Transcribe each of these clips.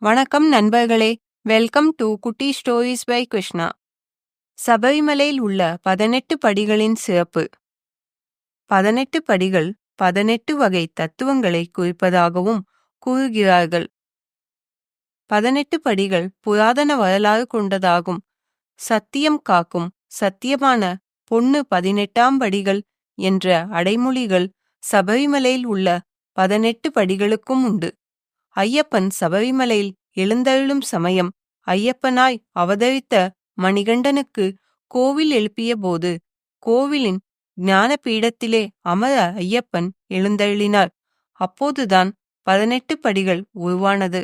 வணக்கம் நண்பர்களே welcome to Kutti stories by Krishna. சபரிமலையில் உள்ள பதினெட்டு படிகளின் சிறப்பு. பதினெட்டு படிகள் பதினெட்டு வகை தத்துவங்களை குறிப்பதாகவும் கூறுகிறார்கள். பதினெட்டு படிகள் புராதன வரலாறு கொண்டதாகும். சத்தியம் காக்கும் சத்தியமான பொண்ணு பதினெட்டாம் படிகள் என்ற அடைமொழிகள் சபரிமலையில் உள்ள பதினெட்டு படிகளுக்கும் உண்டு. ஐயப்பன் சபரிமலையில் எழுந்தருளும் சமயம் ஐயப்பனாய் அவதரித்த மணிகண்டனுக்கு கோவில் எழுப்பிய போது கோவிலின் ஞான பீடத்திலே அமர ஐயப்பன் எழுந்தருளினார். அப்போதுதான் பதினெட்டு படிகள் உருவானது.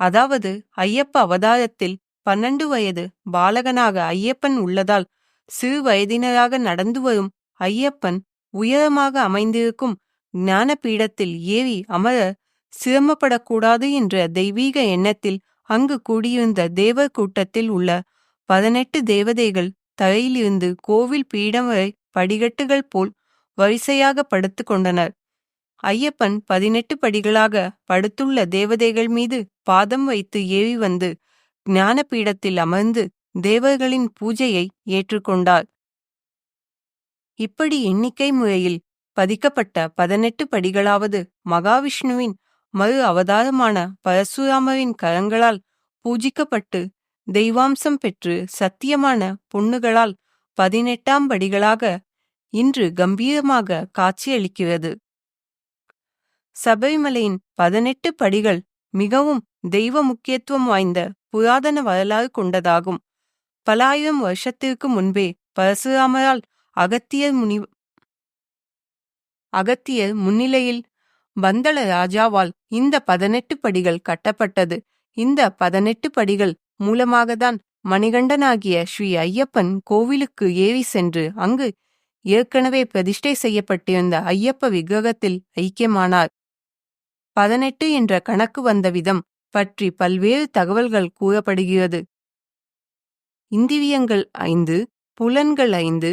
அதாவது ஐயப்ப அவதாரத்தில் பன்னெண்டு வயது பாலகனாக ஐயப்பன் உள்ளதால் சிறு வயதினராக நடந்து வரும் ஐயப்பன் உயரமாக அமைந்திருக்கும் ஞான பீடத்தில் ஏறி அமர சிரமப்படக்கூடாது என்ற தெய்வீக எண்ணத்தில் அங்கு கூடியிருந்த தேவர் கூட்டத்தில் உள்ள பதினெட்டு தேவதைகள் தரையிலிருந்து கோவில் பீடம் வரை படிகட்டுகள் போல் வரிசையாக படுத்து கொண்டனர். ஐயப்பன் பதினெட்டு படிகளாக படுத்துள்ள தேவதைகள் மீது பாதம் வைத்து ஏறி வந்து ஞான பீடத்தில் அமர்ந்து தேவர்களின் பூஜையை ஏற்றுக்கொண்டார். இப்படி எண்ணிக்கை முறையில் பதிக்கப்பட்ட பதினெட்டு படிகளாவது மகாவிஷ்ணுவின் மறு அவதாரமான பரசுராமரின் கரங்களால் பூஜிக்கப்பட்டு தெய்வாம்சம் பெற்று சத்தியமான பொண்ணுகளால் பதினெட்டாம் படிகளாக இன்று கம்பீரமாக காட்சியளிக்கிறது. சபரிமலையின் பதினெட்டு படிகள் மிகவும் தெய்வ முக்கியத்துவம் வாய்ந்த புராதன வரலாறு கொண்டதாகும். பல ஆயிரம் வருஷத்திற்கு முன்பே பரசுராமரால் அகத்தியர் முனி அகத்தியர் முன்னிலையில் பந்தள ராஜாவால் இந்த பதினெட்டு படிகள் கட்டப்பட்டது. இந்த பதினெட்டு படிகள் மூலமாகத்தான் மணிகண்டனாகிய ஸ்ரீ ஐயப்பன் கோவிலுக்கு ஏறி சென்று அங்கு ஏற்கனவே பிரதிஷ்டை செய்யப்பட்டிருந்த ஐயப்ப விக்கிரகத்தில் ஐக்கியமானார். பதினெட்டு என்ற கணக்கு வந்த விதம் பற்றி பல்வேறு தகவல்கள் கூறப்படுகிறது. இந்திரியங்கள் ஐந்து புலன்கள் ஐந்து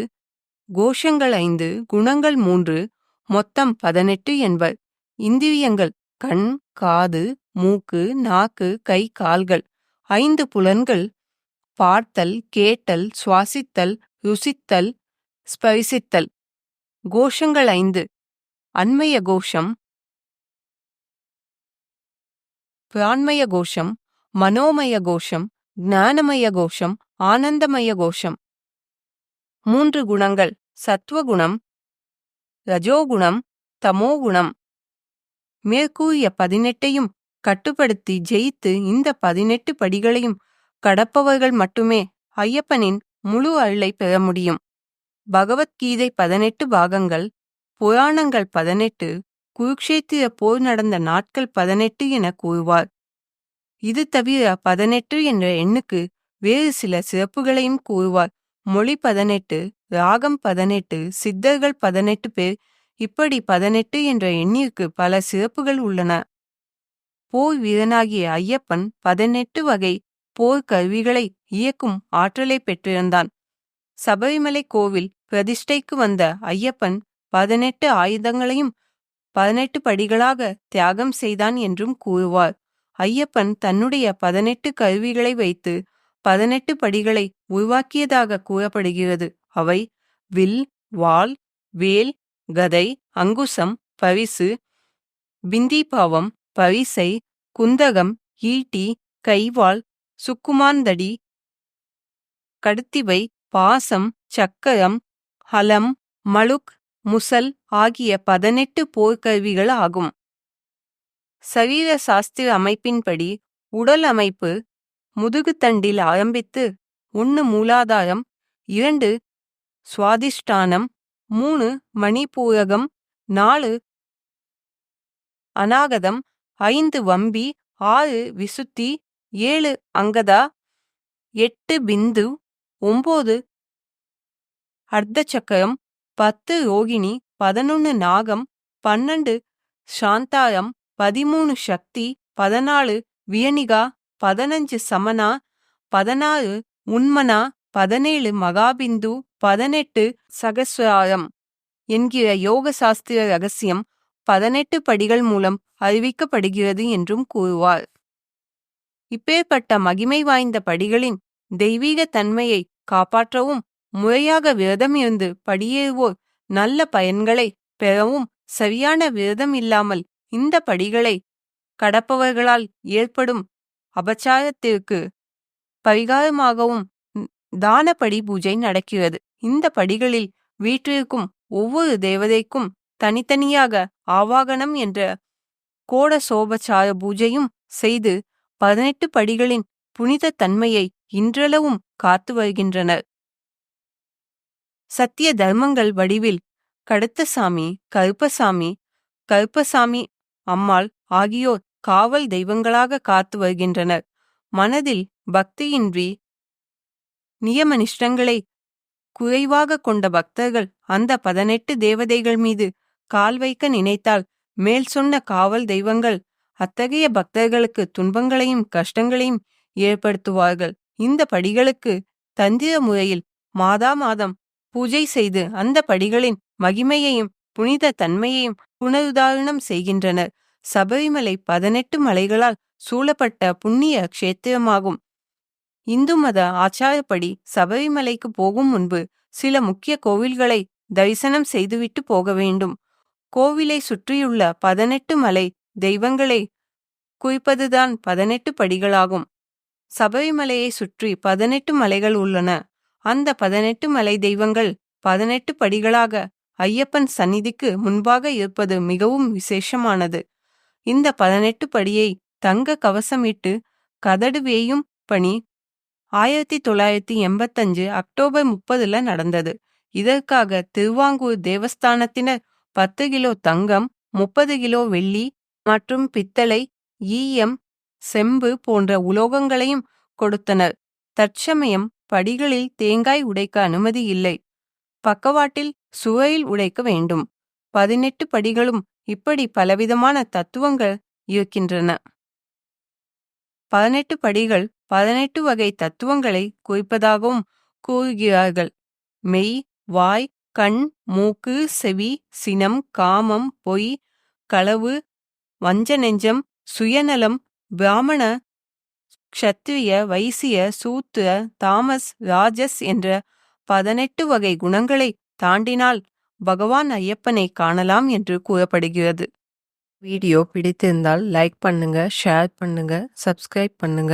கோஷங்கள் ஐந்து குணங்கள் மூன்று மொத்தம் பதினெட்டு என்பர். இந்திரியங்கள் கண் காது மூக்கு நாக்கு கை கால்கள். ஐந்து புலன்கள் பார்த்தல் கேட்டல் சுவாசித்தல் ருசித்தல் ஸ்பரிசித்தல். கோஷங்கள் ஐந்து. அண்மைய கோஷம். பிராண்மய கோஷம் மனோமய கோஷம் ஞானமய கோஷம் ஆனந்தமய கோஷம். மூன்று குணங்கள் சத்வகுணம் ரஜோகுணம் தமோகுணம். மேற்கூறிய பதினெட்டையும் கட்டுப்படுத்தி ஜெயித்து இந்த பதினெட்டு படிகளையும் கடப்பவர்கள் மட்டுமே ஐயப்பனின் முழு அருளை பெற முடியும். பகவத்கீதை பதினெட்டு பாகங்கள் புராணங்கள் பதினெட்டு குருக்ஷேத்திர போர் நடந்த நாட்கள் பதினெட்டு என கூறுவார். இது தவிர பதினெட்டு என்ற எண்ணுக்கு வேறு சில சிறப்புகளையும் கூறுவார். மொழி பதினெட்டு ராகம் பதினெட்டு சித்தர்கள் பதினெட்டு பேர் இப்படி பதினெட்டு என்ற எண்ணிற்கு பல சிறப்புகள் உள்ளன. போர் வீரனாகிய ஐயப்பன் பதினெட்டு வகை போர் கருவிகளை இயக்கும் ஆற்றலை பெற்றிருந்தான். சபரிமலை கோவில் பிரதிஷ்டைக்கு வந்த ஐயப்பன் பதினெட்டு ஆயுதங்களையும் பதினெட்டு படிகளாக தியாகம் செய்தான் என்றும் கூறுவார். ஐயப்பன் தன்னுடைய பதினெட்டு கருவிகளை வைத்து பதினெட்டு படிகளை உருவாக்கியதாக கூறப்படுகிறது. அவை வில் வாள் வேல் கதை அங்குசம் பரிசு பிந்திபாவம் பரிசை குந்தகம் ஈட்டி கைவாள் சுக்குமாந்தடி கடுத்திவை பாசம் சக்கரம் ஹலம் மழுக் முசல் ஆகிய பதினெட்டு போர்க்கருவிகள் ஆகும். சரீர சாஸ்திர அமைப்பின்படி உடல் அமைப்பு முதுகுத்தண்டில் ஆரம்பித்து ஒன்று மூலாதாரம் இரண்டு சுவாதிஷ்டானம் மூணு மணிப்பூரகம். நாலு அநாகதம். ஐந்து வம்பி. ஆறு விசுத்தி. ஏழு அங்கதா. எட்டு பிந்து. ஒன்பது அர்த்தச்சக்கரம் பத்து ரோகிணி. பதினொன்னு நாகம். பன்னெண்டு சாந்தாரம். பதிமூணு சக்தி. பதினாலு வியனிகா. பதினஞ்சு சமனா. பதினாறு உண்மனா. பதினேழு மகாபிந்து பதினெட்டு சகஸ்வராரம் என்கிற யோக சாஸ்திர ரகசியம் பதினெட்டு படிகள் மூலம் அறிவிக்கப்படுகிறது என்றும் கூறுவார். இப்பேற்பட்ட மகிமை வாய்ந்த படிகளின் தெய்வீக தன்மையை காப்பாற்றவும் முறையாக விரதம் இருந்து படியேறுவோர் நல்ல பயன்களை பெறவும் சரியான விரதம் இல்லாமல் இந்த படிகளை கடப்பவர்களால் ஏற்படும் அபச்சாரத்திற்கு பரிகாரமாகவும் தானபடி பூஜை நடக்கிறது. இந்த படிகளில் வீற்றிருக்கும் ஒவ்வொரு தேவதைக்கும் தனித்தனியாக ஆவாகனம் என்ற கோட சோபச்சார பூஜையும் செய்து பதினெட்டு படிகளின் புனித தன்மையை இன்றளவும் காத்து வருகின்றனர். சத்திய தர்மங்கள் வடிவில் கடுத்தசாமி கருப்பசாமி கருப்பசாமி அம்மாள் ஆகியோர் காவல் தெய்வங்களாக காத்து வருகின்றனர். மனதில் பக்தியின்றி நியம நிஷ்டங்களை குறைவாக கொண்ட பக்தர்கள் அந்த பதினெட்டு தேவதைகள் மீது கால் வைக்க நினைத்தால் மேல் சொன்ன காவல் தெய்வங்கள் அத்தகைய பக்தர்களுக்கு துன்பங்களையும் கஷ்டங்களையும் ஏற்படுத்துவார்கள். இந்த படிகளுக்கு தந்திர முறையில் மாதா மாதம் பூஜை செய்து அந்த படிகளின் மகிமையையும் புனித தன்மையையும் புனருதாரணம் செய்கின்றனர். சபரிமலை பதினெட்டு மலைகளால் சூழப்பட்ட புண்ணிய க்ஷேத்திரமாகும். இந்து மத ஆச்சாரப்படி சபரிமலைக்கு போகும் முன்பு சில முக்கிய கோவில்களை தரிசனம் செய்துவிட்டு போக வேண்டும். கோவிலை சுற்றியுள்ள பதினெட்டு மலை தெய்வங்களை குறிப்பதுதான் பதினெட்டு படிகளாகும். சபரிமலையை சுற்றி பதினெட்டு மலைகள் உள்ளன. அந்த பதினெட்டு மலை தெய்வங்கள் பதினெட்டு படிகளாக ஐயப்பன் சந்நிதிக்கு முன்பாக இருப்பது மிகவும் விசேஷமானது. இந்த பதினெட்டு படியை தங்க கவசமிட்டு கதடு வேயும் பணி ஆயிரத்தி தொள்ளாயிரத்தி எண்பத்தஞ்சு அக்டோபர் முப்பதுல நடந்தது. இதற்காக திருவாங்கூர் தேவஸ்தானத்தினர் பத்து கிலோ தங்கம் முப்பது கிலோ வெள்ளி மற்றும் பித்தளை ஈயம் செம்பு போன்ற உலோகங்களையும் கொடுத்தனர். தற்சமயம் படிகளில் தேங்காய் உடைக்க அனுமதி இல்லை. பக்கவாட்டில் சுவையில் உடைக்க வேண்டும். பதினெட்டு படிகளும் இப்படி பலவிதமான தத்துவங்கள் இருக்கின்றன. பதினெட்டு படிகள் பதினெட்டு வகை தத்துவங்களை குறிப்பதாகவும் கூறுகிறார்கள். மெய் வாய் கண் மூக்கு செவி சினம் காமம் பொய் களவு வஞ்ச நெஞ்சம் சுயநலம் பிராமண க்ஷத்திரிய வைசிய சூத்திர தாமஸ் ராஜஸ் என்ற பதினெட்டு வகை குணங்களை தாண்டினால் பகவான் ஐயப்பனை காணலாம் என்று கூறப்படுகிறது. வீடியோ பிடித்திருந்தால் லைக் பண்ணுங்க ஷேர் பண்ணுங்க சப்ஸ்கிரைப் பண்ணுங்க.